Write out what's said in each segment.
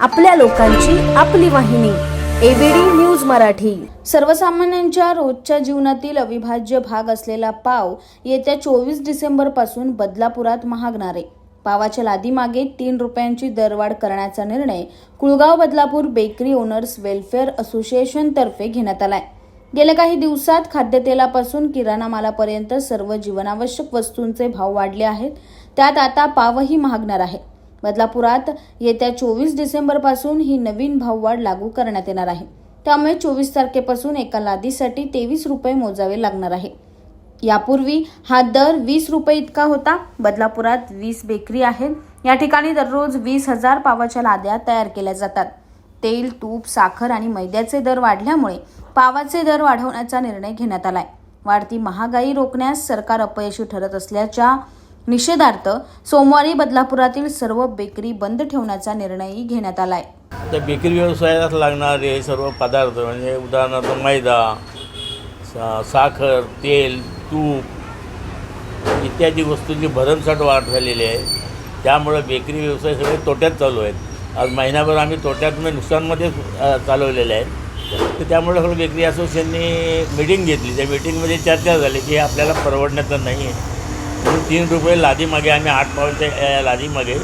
आपल्या लोकांची आपली वाहिनी एबीडी न्यूज मराठी. सर्वसामान्यांच्या रोजच्या जीवनातील अविभाज्य भाग असलेला पाव येत्या चोवीस डिसेंबरपासून बदलापुरात महागणार. आहे पावाच्या लादीमागे तीन रुपयांची दरवाढ करण्याचा निर्णय Kulgaon Badlapur bakery owners welfare association तर्फे घेण्यात आलाय. गेल्या काही दिवसात खाद्यतेलापासून किराणा मालापर्यंत सर्व जीवनावश्यक वस्तूंचे भाव वाढले आहेत. त्यात आता पावही महागणार आहे. बदलापुरात येत्या चोवीस डिसेंबरपासून ही नवीन भाववाढ लागू करण्यात येणार आहे. त्यामुळे चोवीस तारखेपासून एका लादीसाठी तेवीस रुपये मोजावे लागणार आहे. यापूर्वी हा दर वीस रुपये इतका होता. बदलापुरात वीस बेकरी आहेत या ठिकाणी दररोज वीस हजार पावाच्या लाद्या तयार केल्या जातात. तेल तूप साखर आणि मैद्याचे दर वाढल्यामुळे पावाचे दर वाढवण्याचा निर्णय घेण्यात आलाय. वाढती महागाई रोखण्यास सरकार अपयशी ठरत असल्याच्या निषेधार्थ सोमवारी बदलापुरातील सर्व बेकरी बंद ठेवण्याचा निर्णयही घेण्यात आलाय. त्या बेकरी व्यवसायात लागणारे सर्व पदार्थ म्हणजे उदाहरणार्थ मैदा सा साखर तेल तूप इत्यादी वस्तूंची भरमसाठ वाढ झालेली आहे. त्यामुळं बेकरी व्यवसाय सगळे तोट्यात चालू आहेत. आज महिनाभर आम्ही तोट्यातून नुकसानमध्ये चालवलेले आहेत. तर त्यामुळे सगळं बेकरी असोसिएशनने मिटिंग घेतली. त्या मिटिंगमध्ये चर्चा झाली की हे आपल्याला परवडण्याचं नाही आहे म्हणून तीन रुपये लादीमागे आम्ही आठ पावच्या लादीमागे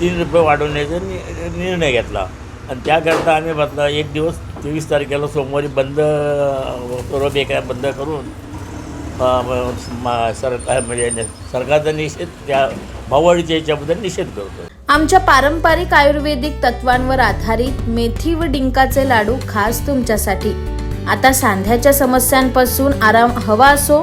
तीन रुपये वाढवण्याचा नि निर्णय घेतला. आणि त्याकरता आम्ही बदला एक दिवस तेवीस तारखेला सोमवारी बंद सर्व बेकऱ्या बंद करून सरकार म्हणजे सरकारचा निषेध त्या भाववाढीच्या याच्याबद्दल निषेध करतो. आमच्या पारंपरिक आयुर्वेदिक तत्वांवर आधारित मेथी व डिंकाचे लाडू खास तुमच्यासाठी. आता सांध्याच्या समस्यांपासून आराम हवा असो